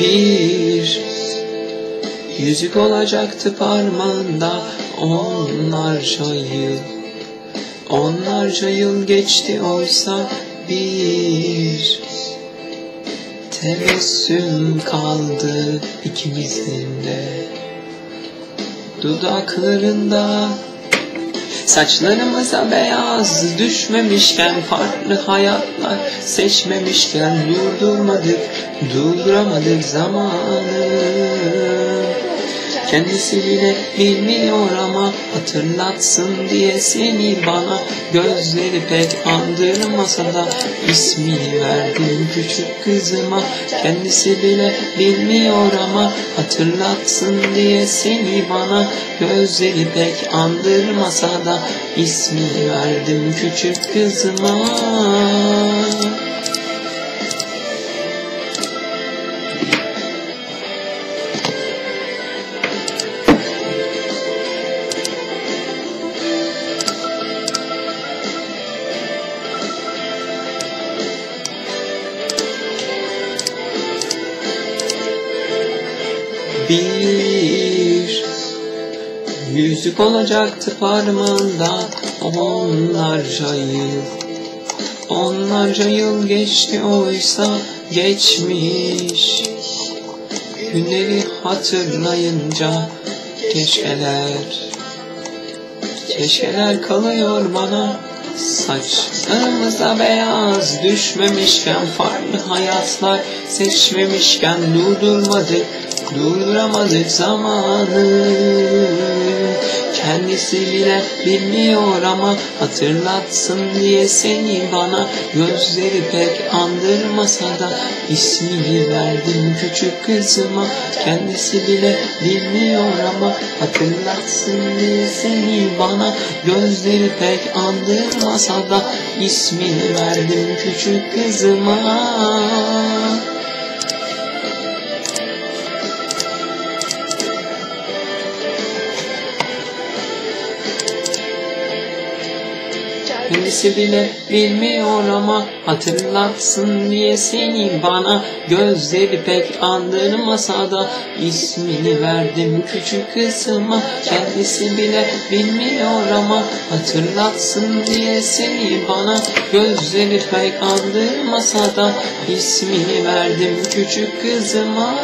Bir yüzük olacaktı parmağında onlarca yıl. Onlarca yıl geçti oysa bir Tebessüm kaldı ikimizin de. Dudaklarında Saçlarımıza beyaz düşmemişken farklı hayatlar seçmemişken durdurmadık, durduramadık zamanı. Kendisi bile bilmiyor ama hatırlatsın diye seni bana. Gözleri pek andırmasa da ismini verdim küçük kızıma. Kendisi bile bilmiyor ama hatırlatsın diye seni bana. Gözleri pek andırmasa da ismini verdim küçük kızıma Bir yüzük olacaktı parmağında onlarca yıl. Onlarca yıl geçti oysa geçmiş. Günleri hatırlayınca keşkeler Keşkeler kalıyor bana. Saçlarımıza beyaz düşmemişken Farklı hayatlar seçmemişken Durdurmadık, durduramadık zamanı. Kendisi bile bilmiyor ama hatırlatsın diye seni bana. Gözleri pek andırmasa da ismini verdim küçük kızıma. Kendisi bile bilmiyor ama hatırlatsın diye seni bana. Gözleri pek andırmasa da ismini verdim küçük kızıma Kendisi bile bilmiyor ama hatırlatsın diye seni bana Gözleri pek andırmasa da ismini verdim küçük kızıma. Kendisi bile bilmiyor ama hatırlatsın diye seni bana Gözleri pek andırmasa da ismini verdim küçük kızıma